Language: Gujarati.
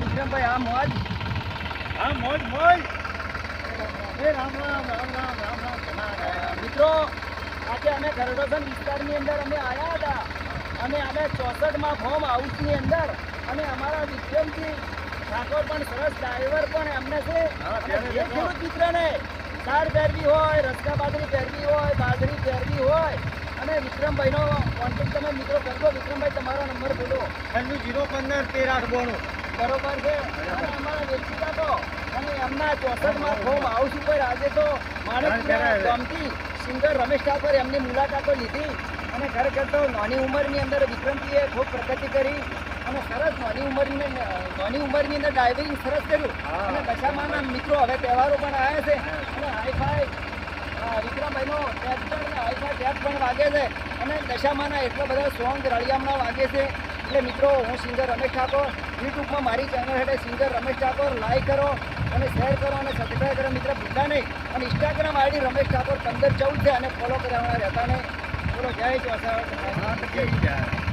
વિક્રમભાઈ આ મોજ? હા મોજ મોજ. એ રામ રામ રામ રામ રામ રામ મિત્રો આજે અમે ગરડોસન વિસ્તારની અંદર અમે આવ્યા હતા. અને અમે ચોસઠમાં ફોર્મ હાઉસની અંદર. અને અમારા વિક્રમજી ઠાકોર પણ સરસ ડ્રાઈવર પણ એમને છે. જે ખેડૂત મિત્રને સાર પહેરવી હોય રસ્તા બાજરી પહેરવી હોય બાજરી પહેરવી હોય અને વિક્રમભાઈનો કોન્ટેક્ટ તમે મિત્રો કરજો. વિક્રમભાઈ તમારો નંબર બોલો. છન્નું જીરો પંદર તેર આઠ બોણું. બરોબર છે. અને અમારા વેચીતા તો અને એમના ચોસઠમાં ફોર્મ હાઉસ ઉપર આજે તો માણેકપુરા ગમતી સિંગર રમેશ ઠાકોર એમની મુલાકાતો લીધી. અને ખરેખર તો નાની ઉંમરની અંદર વિક્રમજીએ ખૂબ પ્રગતિ કરી. અને સરસ નાની ઉંમરની નાની ઉંમરની અંદર ડ્રાઇવિંગ સરસ કર્યું. અને દશામાના મિત્રો હવે તહેવારો પણ આવ્યા છે. અને હાઈફાઈ વિક્રમભાઈનો ટ્રેક્ટર અને હાઈફાઈ ટેપ પણ વાગે છે. અને દશામાના એટલા બધા સોંગ રળિયામણા વાગે છે. એટલે મિત્રો હું સિંગર રમેશ ઠાકોર યુટ્યુબમાં મારી ચેનલ હેઠળ સિંગર રમેશ ઠાકોર લાઈક કરો અને શેર કરો અને સબસ્ક્રાઈબ કરો. મિત્ર, ભૂલતા નહીં. અને ઇન્સ્ટાગ્રામ આઈડી રમેશ ઠાકોર પંદર ચૌદ છે અને ફોલો કરવાના રહેતા નહીં. બોલો, જય તો કેવી જાય